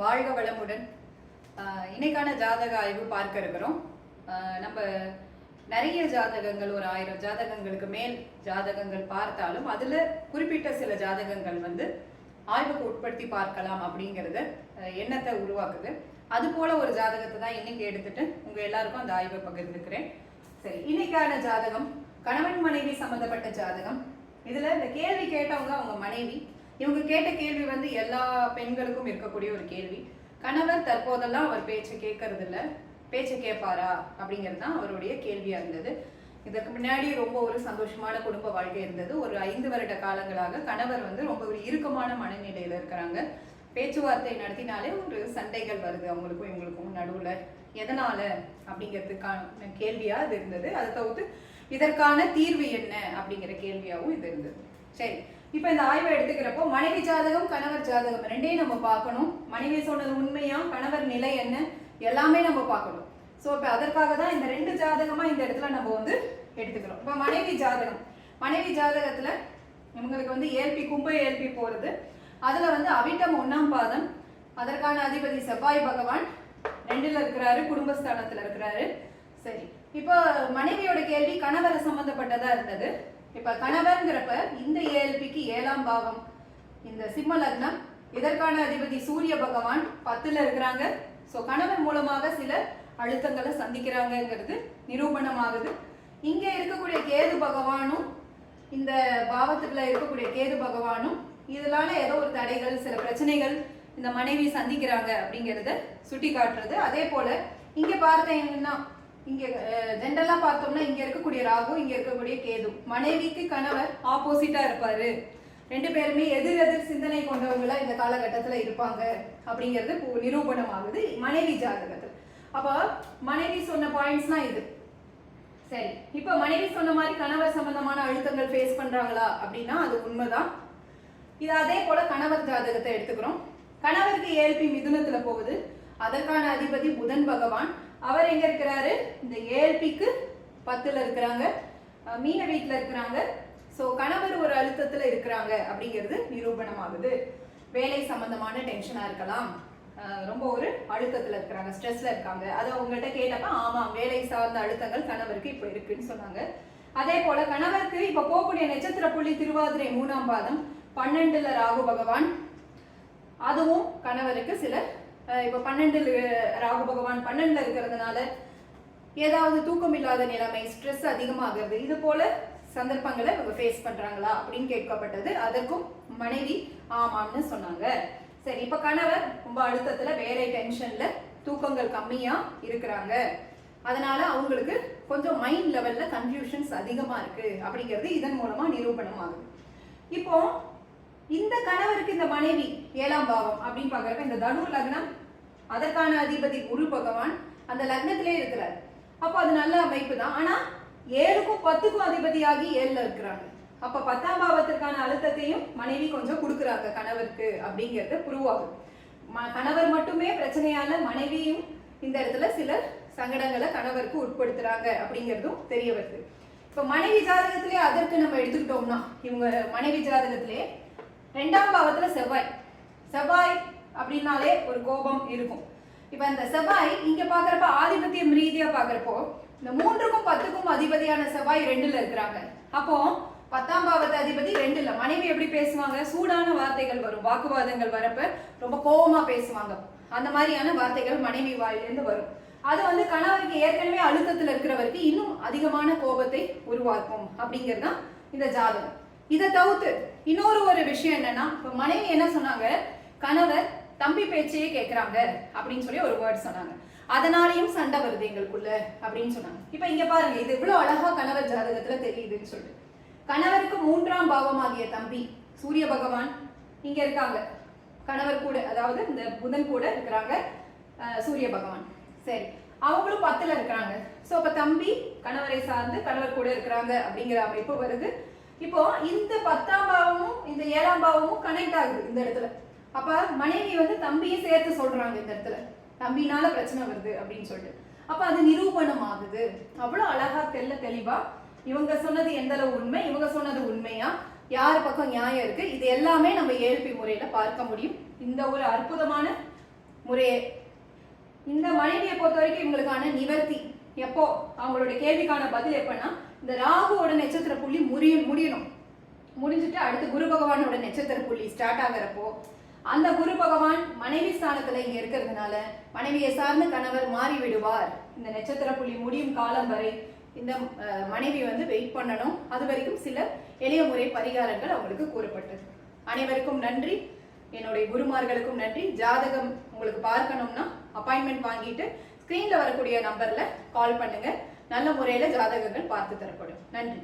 வாழ்க வளமுடன். இன்னைக்கான ஜாதக ஆய்வு பார்க்க இருக்கிறோம். நம்ம நிறைய ஜாதகங்கள் ஒரு ஆயிரம் ஜாதகங்களுக்கு மேல் ஜாதகங்கள் பார்த்தாலும் அதில் குறிப்பிட்ட சில ஜாதகங்கள் வந்து ஆய்வுக்கு உட்படுத்தி பார்க்கலாம் அப்படிங்கிறத எண்ணத்தை உருவாக்குது. அது போல ஒரு ஜாதகத்தை தான் இன்னைக்கு எடுத்துட்டு உங்க எல்லாருக்கும் அந்த ஆய்வை பகிர்ந்துக்கிறேன். சரி இன்னைக்கான ஜாதகம் கணவன் மனைவி சம்பந்தப்பட்ட ஜாதகம். இதுல இந்த கேள்வி கேட்டவங்க அவங்க மனைவி இவங்க கேட்ட கேள்வி வந்து எல்லா பெண்களுக்கும் இருக்கக்கூடிய ஒரு கேள்வி. கணவர் தற்போதெல்லாம் அவர் பேச்சை கேட்கறது இல்ல பேச்சை கேட்பாரா? அப்படிங்கிறது தான் அவருடைய கேள்வியா இருந்தது. இதற்கு முன்னாடி ரொம்ப ஒரு சந்தோஷமான குடும்ப வாழ்க்கை இருந்தது. ஒரு ஐந்து வருட காலங்களாக கணவர் வந்து ரொம்ப ஒரு இறுக்கமான மனநிலையில இருக்கிறாங்க. பேச்சுவார்த்தை நடத்தினாலே ஒரு சண்டைகள் வருது அவங்களுக்கும் இவங்களுக்கும் நடுவுல. எதனால? அப்படிங்கிறதுக்கான கேள்வியா இது இருந்தது. அதை தவிர்த்து இதற்கான தீர்வு என்ன? அப்படிங்கிற கேள்வியாகவும் இது இருந்தது. சரி. இப்போ இந்த ஆய்வை எடுத்துக்கிறப்போ மனைவி ஜாதகம் கணவர் ஜாதகம் ரெண்டையும் நம்ம பார்க்கணும். மனைவி சொன்னது உண்மையா கணவர் நிலை என்ன எல்லாமே நம்ம பார்க்கணும். ஸோ இப்போ அதற்காக தான் இந்த ரெண்டு ஜாதகமா இந்த இடத்துல நம்ம வந்து எடுத்துக்கிறோம். இப்போ மனைவி ஜாதகம். மனைவி ஜாதகத்துல இவங்களுக்கு வந்து ஏல்பி கும்ப ஏல்பி போறது. அதுல வந்து அவிட்டம் ஒன்றாம் பாதம். அதற்கான அதிபதி செவ்வாய் பகவான் ரெண்டுல இருக்கிறாரு குடும்பஸ்தானத்துல இருக்கிறாரு. சரி. இப்போ மனைவியோட கேள்வி கணவரை சம்பந்தப்பட்டதா இருந்தது. இப்ப கணவர்ங்கிறப்ப இந்த ஏஎல்பிக்கு ஏழாம் பாவம் இந்த சிம்ம லக்னம் இதற்கான அதிபதி சூரிய பகவான் பத்துல இருக்கிறாங்க. ஸோ கணவன் மூலமாக சில அழுத்தங்களை சந்திக்கிறாங்கங்கிறது நிரூபணமாகுது. இங்கே இருக்கக்கூடிய கேது பகவானும் இந்த பாவத்துக்குள்ள இருக்கக்கூடிய கேது பகவானும் இதனால ஏதோ ஒரு தடைகள் சில பிரச்சனைகள் இந்த மனைவி சந்திக்கிறாங்க அப்படிங்கிறத சுட்டி காட்டுறது அதே போல இங்க பார்த்தீங்கன்னா இங்க ஜென்ரலா பார்த்தோம்னா இங்க இருக்கக்கூடிய ராகு இங்க இருக்கக்கூடிய கேது. மனைவிக்கு கணவர் ஆப்போசிட்டா இருப்பாரு. ரெண்டு பேருமே எதிர் எதிர் சிந்தனை கொண்டவங்களா இந்த காலகட்டத்துல இருப்பாங்க அப்படிங்கிறது நிரூபணம் நிரூபணமாகுது மனைவி ஜாதகத்தில். அப்போ மனைவி சொன்ன பாயிண்ட்ஸ்னா இது. சரி இப்போ மனைவி சொன்ன மாதிரி கணவர் சம்பந்தமான அழுத்தங்கள் ஃபேஸ் பண்றாங்களா அப்படின்னா அது உண்மைதான். இது அதே போல கணவர் ஜாதகத்தை எடுத்துக்கிறோம். கணவருக்கு ஏழ்பி மிதுனத்துல போகுது. அதற்கான அதிபதி புதன் பகவான். அவர் எங்க இருக்கிறாரு? இந்த ஏழ்பிக்கு பத்துல இருக்கிறாங்க. மீன வீட்டில் இருக்கிறாங்க. ஸோ கணவர் ஒரு அழுத்தத்துல இருக்கிறாங்க அப்படிங்கிறது நிரூபணமாகுது. வேலை சம்பந்தமான டென்ஷனா இருக்கலாம். ரொம்ப ஒரு அழுத்தத்துல இருக்கிறாங்க ஸ்ட்ரெஸ்ல இருக்காங்க. அதை உங்கள்கிட்ட கேட்டப்ப ஆமா வேலை சார்ந்த அழுத்தங்கள் கணவருக்கு இப்போ இருக்குன்னு சொன்னாங்க. அதே போல கணவருக்கு இப்போ போகக்கூடிய நட்சத்திர புள்ளி திருவாதிரை மூணாம் பாதம் பன்னெண்டுல ராகு பகவான். அதுவும் கணவருக்கு சில இப்போ பன்னெண்டு ராகு பகவான் பன்னெண்டுல இருக்கிறதுனால ஏதாவது தூக்கம் இல்லாத நிலைமை ஸ்ட்ரெஸ் அதிகமாகிறது இது போல சந்தர்ப்பங்களை இவங்க ஃபேஸ் பண்றாங்களா அப்படின்னு கேட்கப்பட்டது. அதற்கும் மனைவி ஆமாம்னு சொன்னாங்க. சரி இப்ப கணவர் ரொம்ப அழுத்தத்துல வேலை டென்ஷன்ல தூக்கங்கள் கம்மியா இருக்கிறாங்க. அதனால அவங்களுக்கு கொஞ்சம் மைண்ட் லெவல்ல கன்ஃபியூஷன்ஸ் அதிகமா இருக்கு அப்படிங்கிறது இதன் மூலமா நிரூபணம் ஆகுது இப்போ இந்த கணவருக்கு இந்த மனைவி ஏழாம் பாவம் அப்படின்னு பாக்குறப்ப இந்த தனு லக்னம் அதற்கான அதிபதி குரு பகவான் அந்த லக்னத்திலே இருக்கிறார். அப்போ அது நல்ல அமைப்பு தான் ஆனா ஏழுக்கும் பத்துக்கும் அதிபதியாகி ஏழுல இருக்கிறாங்க. அப்ப பத்தாம் பாவத்திற்கான அழுத்தத்தையும் மனைவி கொஞ்சம் கொடுக்குறாங்க கணவருக்கு அப்படிங்கிறது புருவாகும் ம- கணவர் மட்டுமே பிரச்சனையால மனைவியும் இந்த இடத்துல சில சங்கடங்களை கணவருக்கு உட்படுத்துறாங்க அப்படிங்கிறதும் தெரிய வருது. இப்ப மனைவி ஜாதகத்திலே அதற்கு நம்ம எடுத்துக்கிட்டோம்னா இவங்க மனைவி ஜாதகத்திலே ரெண்டாம் பாவத்தில் செவ்வாய். செவ்வாய் அப்படின்னாலே ஒரு கோபம் இருக்கும். இப்போ இந்த செவ்வாய் இங்கே பார்க்குறப்ப ஆதிபத்தியம் ரீதியாக பார்க்குறப்போ இந்த மூன்றுக்கும் பத்துக்கும் அதிபதியான செவ்வாய் ரெண்டில் இருக்கிறாங்க. அப்போ பத்தாம் பாவத்து அதிபதி ரெண்டுல. மனைவி எப்படி பேசுவாங்க? சூடான வார்த்தைகள் வரும். வாக்குவாதங்கள் வரப்ப ரொம்ப கோபமா பேசுவாங்க. அந்த மாதிரியான வார்த்தைகள் மனைவி வாயிலிருந்து வரும். அது வந்து கணவருக்கு ஏற்கனவே அழுத்தத்தில் இருக்கிறவருக்கு இன்னும் அதிகமான கோபத்தை உருவாக்கும் அப்படிங்கிறது தான் இந்த ஜாதகம். இதை தவிர்த்து இன்னொரு ஒரு விஷயம் என்னன்னா இப்போ மனைவி என்ன சொன்னாங்க? கணவர் தம்பி பேச்சையே கேட்கறாங்க அப்படின்னு சொல்லி ஒரு வேர்ட் சொன்னாங்க. அதனாலையும் சண்டை வருது எங்களுக்குள்ள அப்படின்னு சொன்னாங்க. இப்போ இங்க பாருங்க இது இவ்வளவு அழகா கணவர் ஜாதகத்துல தெரியுதுன்னு சொல்லிட்டு. கணவருக்கு மூன்றாம் பாவமாகிய தம்பி சூரிய பகவான் இங்க இருக்காங்க. கணவர் கூட அதாவது இந்த புதன் கூட இருக்கிறாங்க அஹ், சூரிய பகவான். சரி அவங்களும் பத்துல இருக்கிறாங்க. ஸோ அப்ப தம்பி கணவரை சார்ந்து கணவர் கூட இருக்கிறாங்க அப்படிங்கிற அமைப்பு வருது. இப்போ இந்த பத்தாம் பாவமும் இந்த ஏழாம் பாவமும் கனெக்ட் ஆகுது இந்த இடத்துல. அப்ப மனைவி வந்து தம்பியும் சேர்த்து சொல்றாங்க இந்த இடத்துல. தம்பினால பிரச்சனை வருது அப்படின்னு சொல்லிட்டு. அப்ப அது நிரூபணம் ஆகுது அவ்வளவு அழகா தெல்ல தெளிவா இவங்க சொன்னது எந்த அளவு உண்மை இவங்க சொன்னது உண்மையா? யார் பக்கம் நியாயம் இருக்கு? இது எல்லாமே நம்ம ஏழ்பி முறையில பார்க்க முடியும். இந்த ஒரு அற்புதமான முறையே. இந்த மனைவியை பொறுத்த வரைக்கும் இவங்களுக்கான நிவர்த்தி. எப்போ? அவங்களுடைய கேள்விக்கான பதில் எப்பன்னா இந்த ராகுவோட நட்சத்திர புள்ளி முடியும் முடியணும். முடிஞ்சுட்டு அடுத்து குரு பகவானோட நட்சத்திர புள்ளி ஸ்டார்ட் ஆகுறப்போ அந்த குரு பகவான் மனைவி ஸ்தானத்துல இங்க இருக்கிறதுனால மனைவியை சார்ந்த கணவர் மாறி விடுவார். இந்த நட்சத்திர புள்ளி முடியும் காலம் வரை இந்த மனைவி வந்து வெயிட் பண்ணணும். அது வரைக்கும் சில எளிய முறை பரிகாரங்கள் அவங்களுக்கு கூறப்பட்டது. அனைவருக்கும் நன்றி. என்னுடைய குருமார்களுக்கும் நன்றி. ஜாதகம் உங்களுக்கு பார்க்கணும்னா அப்பாயின்மெண்ட் வாங்கிட்டு ஸ்க்ரீனில் வரக்கூடிய நம்பரில் கால் பண்ணுங்கள் நல்ல முறையில் ஜாதகங்கள் பார்த்து தரப்படும். நன்றி.